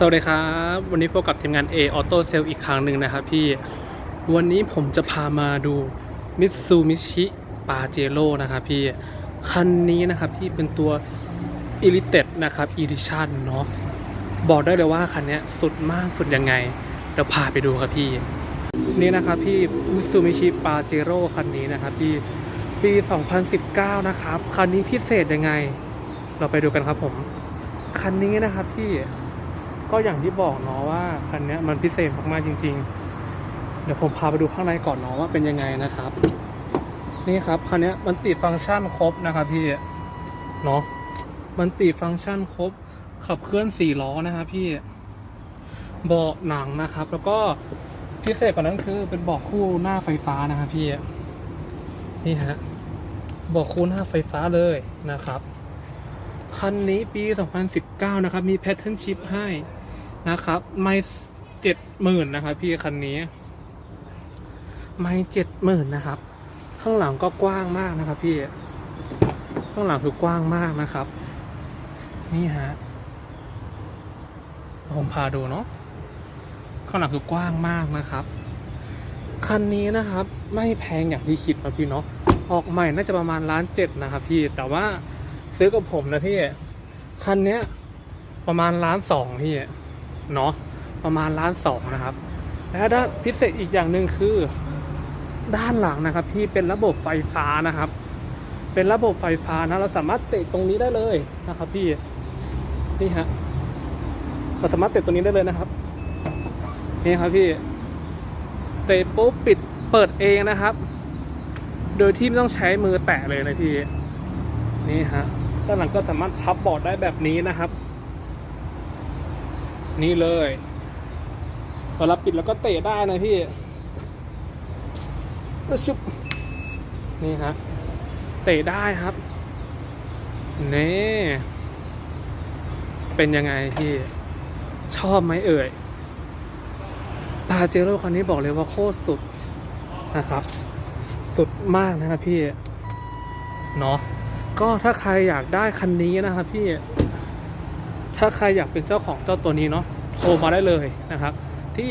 สวัสดีครับ วันนี้พบกับทีมงาน A Auto Sale อีกครั้งหนึ่งนะครับพี่ วันนี้ผมจะพามาดู Mitsubishi Pajero นะครับพี่ คันนี้นะครับพี่เป็นตัว Limited นะครับ Edition เนาะบอกได้เลยว่าคันนี้สุดมากสุดยังไง เดี๋ยวพาไปดูครับพี่ นี่นะครับพี่ Mitsubishi Pajero คันนี้นะครับพี่ ปี 2019 นะครับ คันนี้พิเศษยังไง เราไปดูกันครับผม คันนี้นะครับพี่ ก็อย่างที่บอกเนาะว่าคันนี้มันพิเศษมากๆจริง ๆ เดี๋ยวผมพาไปดูข้างในก่อนเนาะว่าเป็นยังไงนะครับ นี่ครับคันนี้มันติดฟังก์ชันครบนะครับพี่เนาะมันติดฟังก์ชันครบ ขับเคลื่อนสี่ล้อนะครับพี่เบาะหนังนะครับ แล้วก็พิเศษกว่านั้นคือเป็นเบาะคู่หน้าไฟฟ้านะครับพี่นี่ฮะเบาะคู่หน้าไฟฟ้าเลยนะครับคันนี้ปี 2019 นะครับ มีแพทเทิร์นชิพให้ นะครับ ไม่เจ็ดหมื่นนะครับ พี่คันนี้ ไม่เจ็ดหมื่นนะครับ ข้างหลังก็กว้างมากนะครับ พี่ ข้างหลังคือกว้างมากนะครับ นี่ฮะผมพาดูเนาะข้างหลังคือกว้างมากนะครับ คันนี้นะครับ ไม่แพงอย่างที่คิดนะพี่เนาะออกใหม่น่าจะประมาณล้านเจ็ดนะครับ พี่แต่ว่าซื้อกับผมนะพี่คันเนี้ยประมาณล้านสองพี่ เนาะประมาณล้านสองนะครับ แล้วด้านพิเศษอีกอย่างหนึ่งคือ ด้านหลังนะครับ พี่เป็นระบบไฟฟ้านะครับ เป็นระบบไฟฟ้านะเราสามารถเตะตรงนี้ได้เลยนะครับ พี่นี่ฮะเราสามารถเตะตรงนี้ได้เลยนะครับนี่ครับพี่เตะปุ๊บปิดเปิดเองนะครับ โดยที่ไม่ต้องใช้มือแตะเลยนะพี่นี่ฮะด้านหลังก็สามารถพับเบาะได้แบบนี้นะครับ นี่เลยเวลาปิดแล้วก็เตะได้นะพี่แล้วชุบนี่ฮะเตะได้ครับนี่เป็นยังไงพี่ชอบไหมเอ่ยปาเจโร่คันนี้บอกเลยว่าโคตรสุดนะครับ สุดมากนะครับพี่เนาะก็ถ้าใครอยากได้คันนี้นะครับพี่ ถ้าใครอยากเป็นเจ้าของเจ้าตัวนี้เนาะ โทรมาได้เลยนะครับ ที่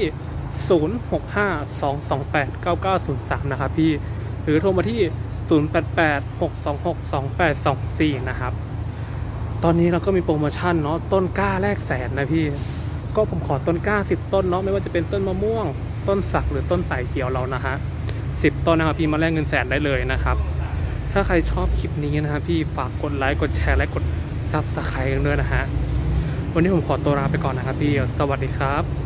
0652289903 นะครับพี่ หรือโทรมาที่ 0886262824 นะครับ ตอนนี้เราก็มีโปรโมชั่นเนาะต้นกล้าแลกแสนนะพี่ ก็ผมขอต้นกล้า 10 ต้นเนาะไม่ว่าจะเป็นต้นมะม่วง ต้นสักหรือต้นสายเขียวเรานะฮะ10 ต้นนะครับพี่มาแลกเงินแสนได้เลยนะครับถ้าใครชอบคลิปนี้นะครับพี่ฝากกดไลค์กดแชร์และกดซับสไครต์กันด้วยนะฮะ วันนี้ผมขอตัวลาไปก่อนนะครับพี่ สวัสดีครับ